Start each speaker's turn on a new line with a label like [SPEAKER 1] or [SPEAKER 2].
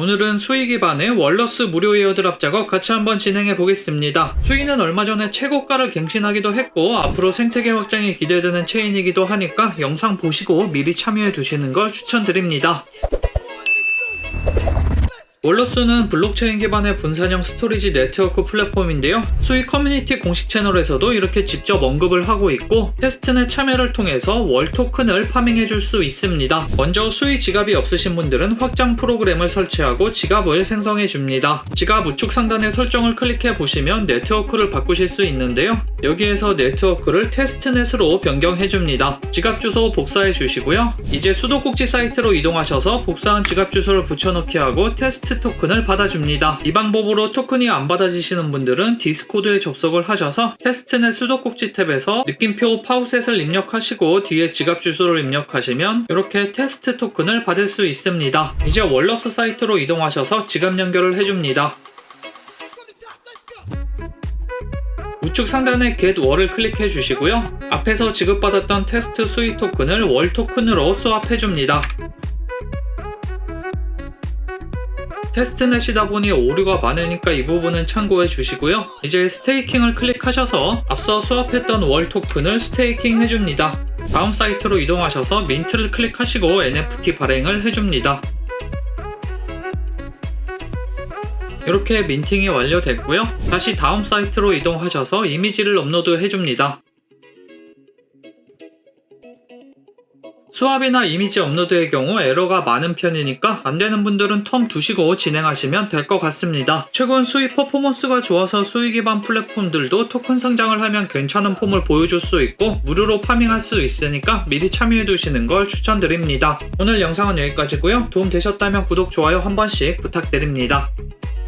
[SPEAKER 1] 오늘은 수위 기반의 월러스 무료 에어드랍 작업 같이 한번 진행해 보겠습니다. 수위는 얼마 전에 최고가를 갱신하기도 했고 앞으로 생태계 확장이 기대되는 체인이기도 하니까 영상 보시고 미리 참여해 두시는 걸 추천드립니다. 월러스는 블록체인 기반의 분산형 스토리지 네트워크 플랫폼인데요. 수익 커뮤니티 공식 채널에서도 이렇게 직접 언급을 하고 있고 테스트넷 참여를 통해서 월 토큰을 파밍해 줄 수 있습니다. 먼저 수익 지갑이 없으신 분들은 확장 프로그램을 설치하고 지갑을 생성해 줍니다. 지갑 우측 상단의 설정을 클릭해 보시면 네트워크를 바꾸실 수 있는데요. 여기에서 네트워크를 테스트넷으로 변경해 줍니다. 지갑 주소 복사해 주시고요. 이제 수도꼭지 사이트로 이동하셔서 복사한 지갑 주소를 붙여넣기 하고 테스트 토큰을 받아줍니다. 이 방법으로 토큰이 안 받아지시는 분들은 디스코드에 접속을 하셔서 테스트넷 수도꼭지 탭에서 느낌표 파우셋을 입력하시고 뒤에 지갑 주소를 입력하시면 이렇게 테스트 토큰을 받을 수 있습니다. 이제 월러스 사이트로 이동하셔서 지갑 연결을 해줍니다. 우측 상단에 Get 월을 클릭해 주시고요. 앞에서 지급받았던 테스트 수익 토큰을 월 토큰으로 수합해 줍니다. 테스트넷이다 보니 오류가 많으니까 이 부분은 참고해 주시고요. 이제 스테이킹을 클릭하셔서 앞서 수합했던 월 토큰을 스테이킹 해줍니다. 다음 사이트로 이동하셔서 민트를 클릭하시고 NFT 발행을 해줍니다. 이렇게 민팅이 완료됐고요. 다시 다음 사이트로 이동하셔서 이미지를 업로드 해줍니다. 수압이나 이미지 업로드의 경우 에러가 많은 편이니까 안 되는 분들은 텀 두시고 진행하시면 될 것 같습니다. 최근 수익 퍼포먼스가 좋아서 수익 기반 플랫폼들도 토큰 상장을 하면 괜찮은 폼을 보여줄 수 있고 무료로 파밍할 수 있으니까 미리 참여해 두시는 걸 추천드립니다. 오늘 영상은 여기까지고요. 도움 되셨다면 구독, 좋아요 한 번씩 부탁드립니다.